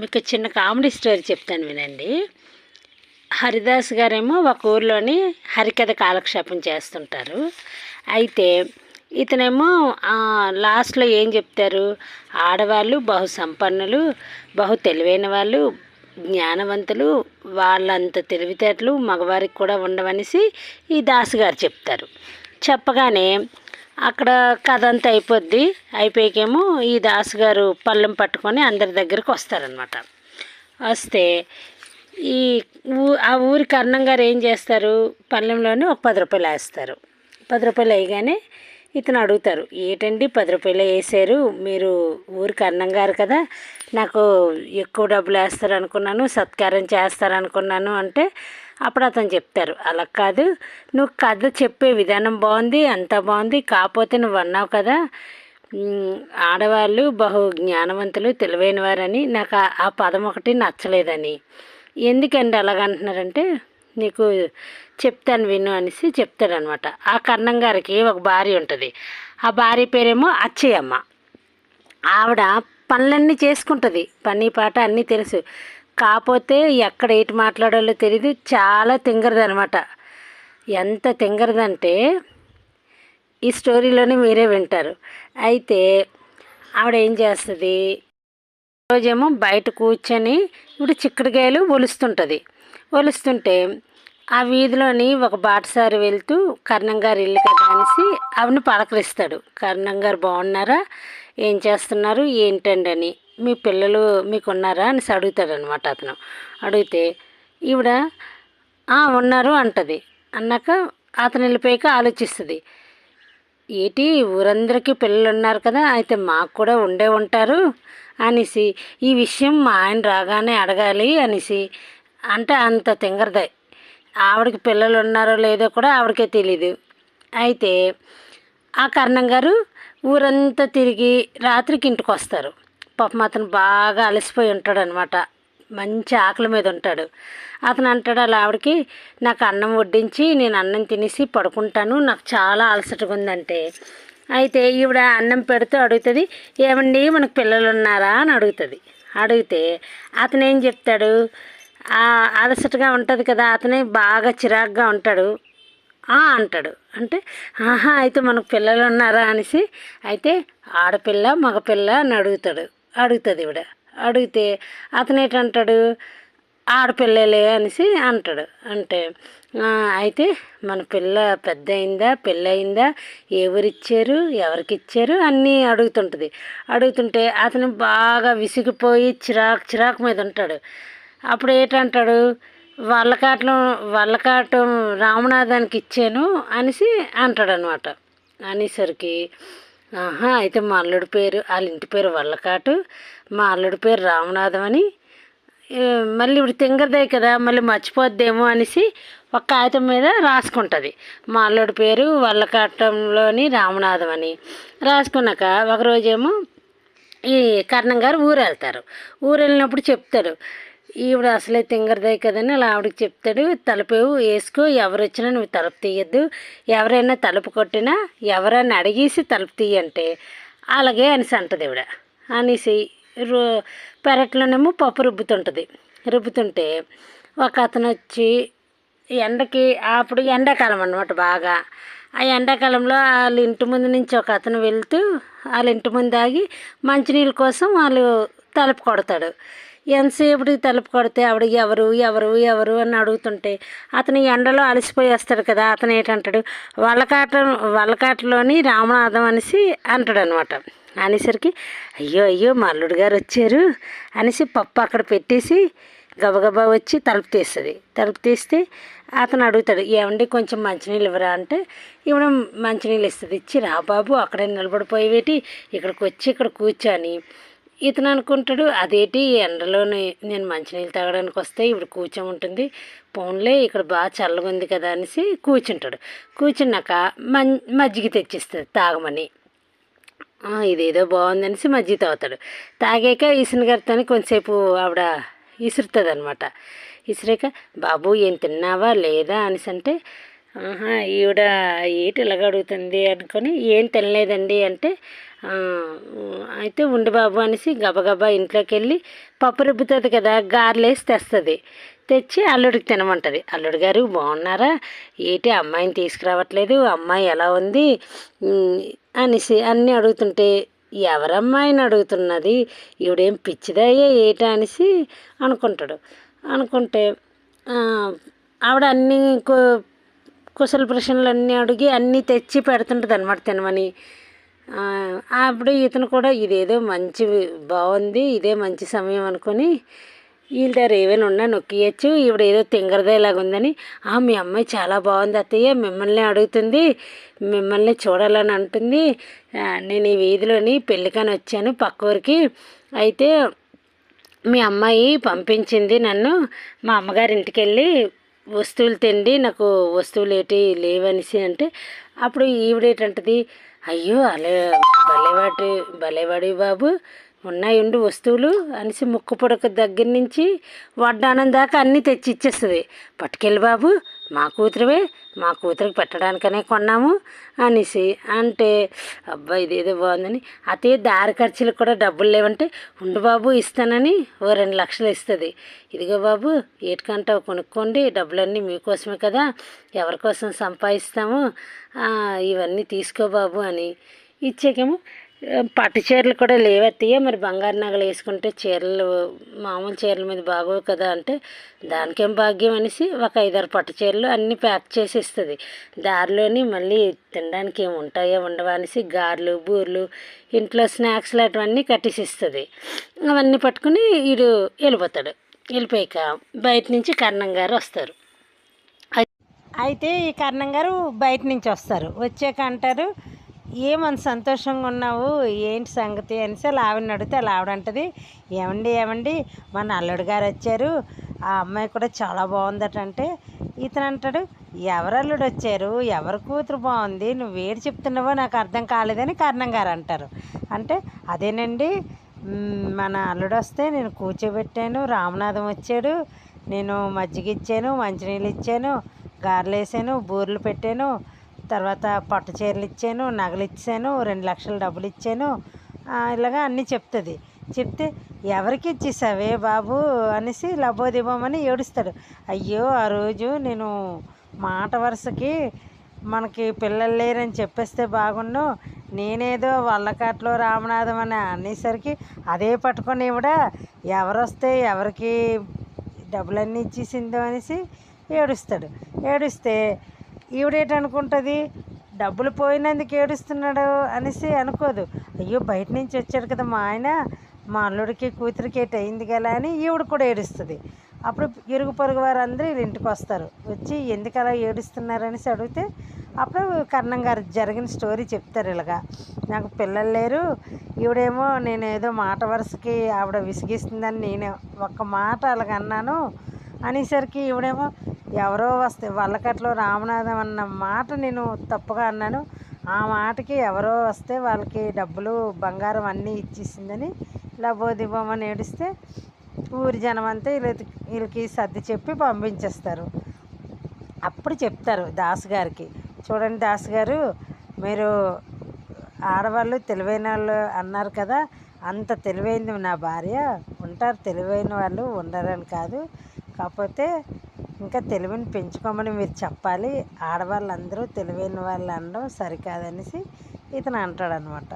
మీకు చిన్న comedy story చెప్తాను వినండి. హరిదాస్ గారేమో ఒక ఊర్లోని హరికథ కాలక్షేపం చేస్తుంటారు. అయితే ఇతనేమో లాస్ట్లో ఏం చెప్తారు? ఆడవాళ్ళు బహు సంపన్నులు బహు తెలివైన వాళ్ళు జ్ఞానవంతులు వాళ్ళంత తెలివితేటలు మగవారికి కూడా ఉండవనేసి ఈ దాస్ గారు చెప్తారు. చెప్పగానే అక్కడ కథ అంతా అయిపోద్ది. అయిపోయాకేమో ఈ దాసు గారు పళ్ళెం పట్టుకొని అందరి దగ్గరికి వస్తారనమాట వస్తే ఈ ఊ ఆ ఊరి కర్ణం గారు ఏం చేస్తారు? పళ్ళెంలోనే ఒక పది రూపాయలు వేస్తారు. పది రూపాయలు వేయగానే ఇతను అడుగుతారు ఏంటండి పది రూపాయలు వేసారు? మీరు ఊరి కర్ణం గారు కదా నాకు ఎక్కువ డబ్బులు వేస్తారు అనుకున్నాను సత్కారం చేస్తారు అనుకున్నాను అంటే అప్పుడు అతను చెప్తారు అలా కాదు. నువ్వు కథ చెప్పే విధానం బాగుంది అంతా బాగుంది. కాకపోతే నువ్వు అన్నావు కదా ఆడవాళ్ళు బహు జ్ఞానవంతులు తెలివైన వారని. నాకు ఆ- పదం ఒకటి నచ్చలేదని. ఎందుకండి అలాగంటున్నారంటే నీకు చెప్తాను విను అనేసి చెప్తాడనమాట ఆ కన్నం గారికి ఒక భార్య ఉంటుంది. ఆ భార్య పేరేమో అచ్చయ్యమ్మ. ఆవిడ పనులన్నీ చేసుకుంటుంది. పని పాట అన్నీ తెలుసు. కాకపోతే ఎక్కడ ఏటి మాట్లాడాలో తెలియదు చాలా తింగరది అనమాట ఎంత తింగరదంటే ఈ స్టోరీలోనే మీరే వింటారు. అయితే ఆవిడ ఏం చేస్తుంది? రోజేమో బయట కూర్చొని ఇప్పుడు చిక్కుడుకాయలు ఒలుస్తుంటుంది. ఒలుస్తుంటే ఆ వీధిలోని ఒక బాటసారి వెళ్తూ కర్ణం గారు ఇల్లు కదా అనేసి ఆవిడని పలకరిస్తాడు. కర్ణం గారు బాగున్నారా? ఏం చేస్తున్నారు? ఏంటండి అని మీ పిల్లలు మీకు ఉన్నారా అనేసి అడుగుతాడు అనమాట అతను. అడిగితే ఈవిడ ఉన్నారు అంటది. అన్నాక అతను వెళ్ళిపోయాక ఆలోచిస్తుంది. ఏటి ఊరందరికీ పిల్లలు ఉన్నారు కదా అయితే మాకు కూడా ఉండే ఉంటారు అనేసి ఈ విషయం మా ఆయన రాగానే అడగాలి అనేసి అంటే అంత తింగరదే. ఆవిడకి పిల్లలు ఉన్నారో లేదో కూడా ఆవిడకే తెలీదు. అయితే ఆ కర్ణం గారు ఊరంతా తిరిగి రాత్రికి ఇంటికి వస్తారు పాపం అతను బాగా అలసిపోయి ఉంటాడు అనమాట మంచి ఆకలి మీద ఉంటాడు. అతను అంటాడు అలా ఆవిడకి నాకు అన్నం వడ్డించి నేను అన్నం తినేసి పడుకుంటాను. నాకు చాలా అలసటగా ఉందంటే. అయితే ఈవిడ అన్నం పెడుతూ అడుగుతుంది ఏమండి మనకు పిల్లలు ఉన్నారా? అని అడుగుతుంది. అడిగితే అతను ఏం చెప్తాడు? అలసటగా ఉంటుంది కదా అతనే బాగా చిరాగ్గా ఉంటాడు. "ఆ" అంటాడు. అంటే ఆహా అయితే మనకు పిల్లలు ఉన్నారా? అనేసి అయితే ఆడపిల్ల మగపిల్ల అని అడుగుతాడు. అడుగుతుంది ఈవిడ అడిగితే అతను ఏంటంటాడు ఆడపిల్లలే అనేసి అంటాడు. అంటే అయితే మన పిల్ల పెద్ద అయిందా పెళ్ళయిందా ఎవరిచ్చారు ఎవరికి ఇచ్చారు అన్నీ అడుగుతుంటుంది. అడుగుతుంటే అతను బాగా విసిగిపోయి చిరాకు చిరాకు మీద ఉంటాడు. అప్పుడు ఏంటంటాడు? వల్లకాటం వల్లకాటం రామనాథానికి ఇచ్చాను అనేసి అంటాడు అనమాట అనేసరికి ఆహా అయితే మా అల్లుడి పేరు వాళ్ళ ఇంటి పేరు వల్లకాటు. మా అల్లుడి పేరు రామనాథం అని. మళ్ళీ ఇప్పుడు తింగరదే కదా మళ్ళీ మర్చిపోద్దేమో అనేసి ఒక కాగితం మీద రాసుకుంటుంది. మా అల్లుడి పేరు వల్లకాటంలోని రామనాథం అని. రాసుకున్నాక ఒకరోజేమో ఈ కర్ణం గారు ఊరు వెళ్తారు ఊరు వెళ్ళినప్పుడు చెప్తాడు ఈవిడ అసలే తింగరదే కదని అలా ఆవిడకి చెప్తాడు తలుపు వేసుకో ఎవరు వచ్చినా నువ్వు తలుపు తీయద్దు. ఎవరైనా తలుపు కొట్టినా ఎవరైనా అడిగేసి తలుపు తీయంటే అలాగే అనేసి అంటది ఈవిడ. అనేసి రో పెరట్లోనేమో పప్పు రుబ్బుతుంటుంది. రుబ్బుతుంటే ఒక అతను వచ్చి ఎండకి అప్పుడు ఎండాకాలం అనమాట బాగా. ఆ ఎండాకాలంలో వాళ్ళ ఇంటి ముందు నుంచి ఒక అతను వెళ్తూ వాళ్ళ ఇంటి ముందు ఆగి మంచినీళ్ళ కోసం వాళ్ళు తలుపు కొడతాడు. ఎంతసేపటికి తలుపు కొడితే ఆవిడ ఎవరు ఎవరు ఎవరు అని అడుగుతుంటే అతను ఎండలో అలసిపోయి వస్తాడు కదా అతను ఏంటంటాడు? వల్లకాట వల్లకాటలోని రామనాథం అనేసి అంటాడు అనమాట అనేసరికి అయ్యో అయ్యో మా అల్లుడు గారు వచ్చారు అనేసి పప్పు అక్కడ పెట్టేసి గబగబా వచ్చి తలుపు తీస్తుంది. తలుపు తీస్తే అతను అడుగుతాడు ఏమండి కొంచెం మంచినీళ్ళు ఇవ్వరా? అంటే ఇవ్వడం మంచినీళ్ళు ఇస్తుంది. ఇచ్చి రా బాబు అక్కడే నిలబడిపోయేటి ఇక్కడికి వచ్చి ఇక్కడ కూర్చొని ఇతను అనుకుంటాడు అదేటి ఎండలోనే నేను మంచినీళ్ళు తాగడానికి వస్తే ఇప్పుడు కూర్చోముంటుంది పోన్లే ఇక్కడ బాగా చల్లగా ఉంది కదా అనేసి కూర్చుంటాడు. కూర్చున్నాక మం మజ్జిగ తెచ్చిస్తుంది తాగమని. ఇదేదో బాగుందనేసి మజ్జిగ తాగుతాడు. తాగాక ఈసిన గారితో ఆవిడ ఇసురుతుంది అనమాట ఇసిరాక బాబు ఏం తిన్నావా లేదా? అనేసి అంటే ఆహా ఈవిడ ఏటి ఇలాగ అడుగుతుంది అనుకొని ఏం తినలేదండి అంటే అయితే ఉండి బాబు అనేసి గబగబా ఇంట్లోకి వెళ్ళి పప్పు రుబ్బుతుంది కదా గారెలేసి తెస్తుంది. తెచ్చి అల్లుడికి తినమంటుంది. అల్లుడు గారు బాగున్నారా? ఏంటి అమ్మాయిని తీసుకురావట్లేదు? అమ్మాయి ఎలా ఉంది? అనేసి అన్నీ అడుగుతుంటే ఎవరమ్మాయిని అడుగుతున్నది? ఈవిడేం పిచ్చిదయ్యే ఏటా అనేసి అనుకుంటాడు. అనుకుంటే ఆవిడ అన్నీ కు- కుశల ప్రశ్నలు అన్నీ అడిగి అన్నీ తెచ్చి పెడుతుంటుంది అనమాట తినమని. అప్పుడు ఇతను కూడా ఇదేదో మంచి బాగుంది ఇదే మంచి సమయం అనుకొని వీళ్ళ దగ్గర ఏమైనా ఉన్నా నొక్కియచ్చు ఈవిడ ఏదో తింగరదేలాగా ఉందని. "ఆ, మీ అమ్మాయి చాలా బాగుంది అత్తయ్య మిమ్మల్ని అడుగుతుంది మిమ్మల్ని చూడాలని అంటుంది. నేను ఈ వీధిలోని పెళ్ళికని వచ్చాను పక్క ఊరికి. అయితే మీ అమ్మాయి పంపించింది నన్ను మా అమ్మగారి ఇంటికి వెళ్ళి వస్తువులు తిండి నాకు వస్తువులు ఏంటి లేవనేసి అంటే అప్పుడు ఈవిడేటంటది అయ్యో అలే భలేవాటి భలేవాడి బాబు. ఉన్నాయండి వస్తువులు అనేసి ముక్కు పొడక దగ్గర నుంచి వడ్డానం దాకా అన్నీ తెచ్చి ఇచ్చేస్తుంది పట్టుకెళ్ళి బాబు. మా కూతురువే మా కూతురికి పెట్టడానికనే కొన్నాము అనేసి. అంటే అబ్బా ఇదేదో బాగుందని. అదే దారి ఖర్చులకు కూడా డబ్బులు లేవంటే ఉండు బాబు ఇస్తానని ఓ రెండు లక్షలు ఇస్తుంది. ఇదిగో బాబు ఏటికంటావు కొనుక్కోండి డబ్బులన్నీ మీకోసమే కదా ఎవరికోసం సంపాదిస్తాము ఇవన్నీ తీసుకో బాబు అని. ఇచ్చాకేమో పట్టు చీరలు కూడా లేవత్తయ్య మరి బంగారు నగలు వేసుకుంటే చీరలు మామూలు చీరల మీద బాగోవు కదా అంటే దానికేం భాగ్యం అనేసి ఒక ఐదారు పట్టు చీరలు అన్నీ ప్యాక్ చేసి ఇస్తుంది దారిలోని మళ్ళీ తినడానికి ఏమి ఉంటాయో ఉండవా అనేసి గారెలు బూరెలు ఇంట్లో స్నాక్స్ లాంటివన్నీ కట్టేసి ఇస్తుంది అవన్నీ పట్టుకుని వీడు వెళ్ళిపోతాడు. వెళ్ళిపోయాక బయట నుంచి కర్ణం గారు వస్తారు. అయితే ఈ కర్ణం గారు బయట నుంచి వస్తారు. వచ్చాక అంటారు ఏమని సంతోషంగా ఉన్నావు? ఏంటి సంగతి అనేసి అలా ఆవిడని అడిగితే అలా ఆవిడంటది ఏమండి ఏమండి? మన అల్లుడు గారు వచ్చారు ఆ అమ్మాయి కూడా చాలా బాగుందట అంటే ఇతను అంటాడు ఎవరు అల్లుడు వచ్చారు? ఎవరి కూతురు బాగుంది? నువ్వు చెప్తున్నావో నాకు అర్థం కాలేదని కర్ణం గారు అంటారు. అంటే అదేనండి మన అల్లుడు వస్తే నేను కూర్చోబెట్టాను రామనాథం వచ్చాడు నేను మజ్జిగ ఇచ్చాను మంచినీళ్ళు ఇచ్చాను గారెలు వేసాను బూరెలు పెట్టాను తర్వాత పట్టు చీరలు ఇచ్చాను నగలు ఇచ్చాను రెండు లక్షల డబ్బులు ఇచ్చాను. ఇలాగా అన్నీ చెప్తుంది. చెప్తే ఎవరికి ఇచ్చేసావే బాబు అనేసి లబోదిబోమని ఏడుస్తాడు. అయ్యో ఆ రోజు నేను మాట వరుసకి మనకి పిల్లలు లేరని చెప్పేస్తే బాగుండు నేనేదో వల్లకాట్లో రామనాథం అని అనేసరికి అదే పట్టుకొని ఇవిడ ఎవరొస్తే ఎవరికి డబ్బులన్నీ ఇచ్చేసిందో అనేసి ఏడుస్తాడు. ఏడుస్తే ఈవిడేటనుకుంటుంది డబ్బులు పోయినందుకు ఏడుస్తున్నాడు అనేసి అనుకోదు. అయ్యో బయట నుంచి వచ్చాడు కదా మా ఆయన. మా అల్లుడికి కూతురికి ఏటి అయింది కదా అని ఈవిడ కూడా ఏడుస్తుంది. అప్పుడు ఇరుగు పొరుగు వారందరూ వీళ్ళ ఇంటికి వస్తారు. వచ్చి ఎందుకు అలా ఏడుస్తున్నారనేసి అడిగితే అప్పుడు కర్ణం గారు జరిగిన స్టోరీ చెప్తారు ఇలాగా. నాకు పిల్లలు లేరు. ఈవిడేమో నేను ఏదో మాట వరుసకి ఆవిడ విసిగిస్తుందని నేను ఒక్క మాట అలాగ అన్నాను అనేసరికి ఈవిడేమో ఎవరో వస్తే వల్లకట్లో రామనాథం అన్న మాట నేను తప్పుగా అన్నాను. ఆ మాటకి ఎవరో వస్తే వాళ్ళకి డబ్బులు బంగారం అన్నీ ఇచ్చేసిందని లబోదిబోమని ఏడిస్తే ఊరి జనం అంతా వీళ్ళకి వీళ్ళకి సర్ది చెప్పి పంపించేస్తారు. అప్పుడు చెప్తారు దాస్ గారికి. చూడండి దాస్ గారు మీరు ఆడవాళ్ళు తెలివైన వాళ్ళు అన్నారు కదా అంత తెలివైంది నా భార్య. ఉంటారు తెలివైన వాళ్ళు ఉండరని కాదు. కాకపోతే ఇంకా తెలివిని పెంచుకోమని మీరు చెప్పాలి. ఆడవాళ్ళందరూ తెలివైన వాళ్ళు అనడం సరికాదనేసి ఇతను అంటాడనమాట.